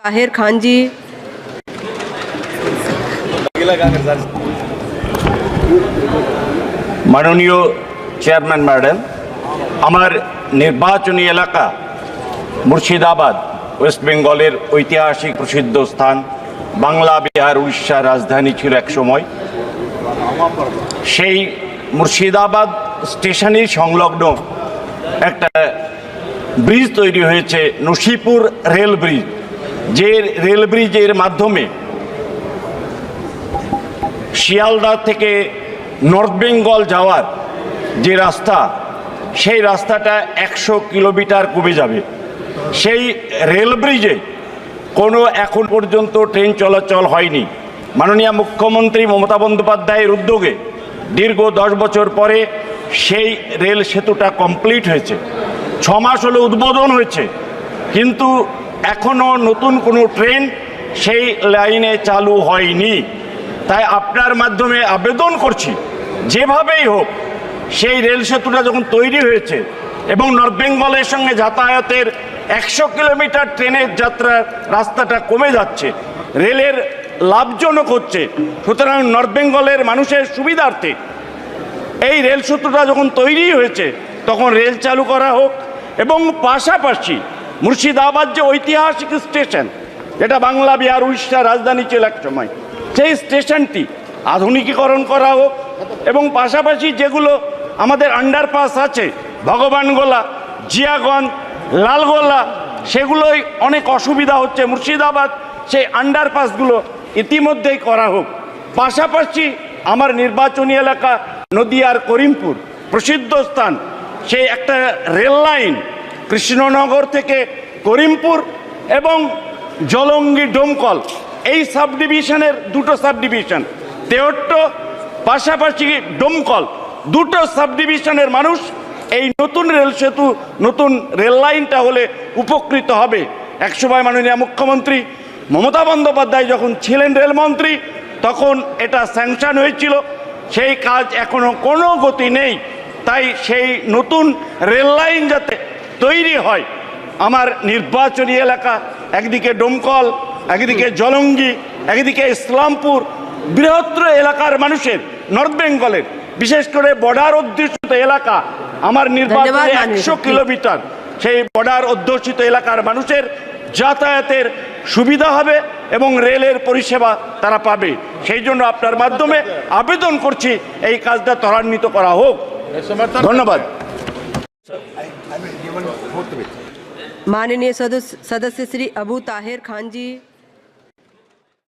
ताहिर खान जी মাননীয় chairman madam আমার নির্বাচনী এলাকা মুর্শিদাবাদ ওয়েস্ট বেঙ্গলের ঐতিহাসিক প্রসিদ্ধ স্থান বাংলা বিহার উড়িষ্যার রাজধানী ছিল এক সময় সেই মুর্শিদাবাদ স্টেশনের সংলগ্ন একটা ব্রিজ তৈরি হয়েছে নসিপুর রেল ব্রিজ যে রেল ব্রিজের মাধ্যমে শিয়ালদা থেকে নর্থ বেঙ্গল যাওয়ার যে রাস্তা, সেই রাস্তাটা একশো কিলোমিটার কমে যাবে। সেই রেল ব্রিজে কোনো এখন পর্যন্ত ট্রেন চলাচল হয়নি। মাননীয় মুখ্যমন্ত্রী মমতা বন্দ্যোপাধ্যায়ের উদ্যোগে দীর্ঘ দশ বছর পরে সেই রেল সেতুটা কমপ্লিট হয়েছে। ছ মাস হলো উদ্বোধন হয়েছে। কিন্তু এখনও নতুন কোনো ট্রেন সেই লাইনে চালু হয়নি। তাই আপনার মাধ্যমে আবেদন করছি, যেভাবেই হোক, সেই রেল সেতুটা যখন তৈরি হয়েছে এবং নর্থ বেঙ্গলের সঙ্গে যাতায়াতের একশো কিলোমিটার ট্রেনের যাত্রার রাস্তাটা কমে যাচ্ছে, রেলের লাভজনক হচ্ছে, সুতরাং নর্থ বেঙ্গলের মানুষের সুবিধার্থে এই রেল সেতুটা যখন তৈরি হয়েছে, তখন রেল চালু করা হোক এবং পাশাপাশি মুর্শিদাবাদ যে ঐতিহাসিক স্টেশন, যেটা বাংলা, বিহার উড়িষ্যার রাজধানী ছিল এক সময়, সেই স্টেশনটি আধুনিকীকরণ করা হোক এবং পাশাপাশি যেগুলো আমাদের আন্ডারপাস আছে, ভগবানগোলা, জিয়াগঞ্জ, লালগোলা, সেগুলোই অনেক অসুবিধা হচ্ছে। মুর্শিদাবাদ সেই আন্ডারপাসগুলো ইতিমধ্যেই করা হোক। পাশাপাশি আমার নির্বাচনী এলাকা নদিয়ার করিমপুর, প্রসিদ্ধ স্থান, সেই একটা রেল লাইন কৃষ্ণনগর থেকে করিমপুর এবং জলঙ্গি ডোমকল। এই সাব ডিভিশনের দুটো সাব ডিভিশন তেহট্ট, পাশাপাশি ডোমকল। দুটো সাব ডিভিশনের মানুষ এই নতুন রেল সেতু, নতুন রেল লাইনটা হলে উপকৃত হবে। একসময় মাননীয় মুখ্যমন্ত্রী মমতা বন্দ্যোপাধ্যায় যখন ছিলেন রেলমন্ত্রী, তখন এটা স্যাংশন হয়েছিল। সেই কাজ এখনও কোনো গতি নেই। তাই সেই নতুন রেল লাইন যাতে তৈরি হয়। আমার নির্বাচনী এলাকা একদিকে ডোমকল একদিকে জলঙ্গি একদিকে ইসলামপুর বৃহত্তর এলাকার মানুষের নর্থ বেঙ্গলের। বিশেষ করে বর্ডার অধ্যুষিত এলাকা আমার নির্বাচনে একশো কিলোমিটার। সেই বর্ডার অধ্যুষিত এলাকার মানুষের যাতায়াতের সুবিধা হবে এবং রেলের পরিষেবা তারা পাবে। সেই জন্য আপনার মাধ্যমে আবেদন করছি এই কাজটা ত্বরান্বিত করা হোক। ধন্যবাদ। माननीय सदस्य सदस्य श्री अबू ताहिर खान जी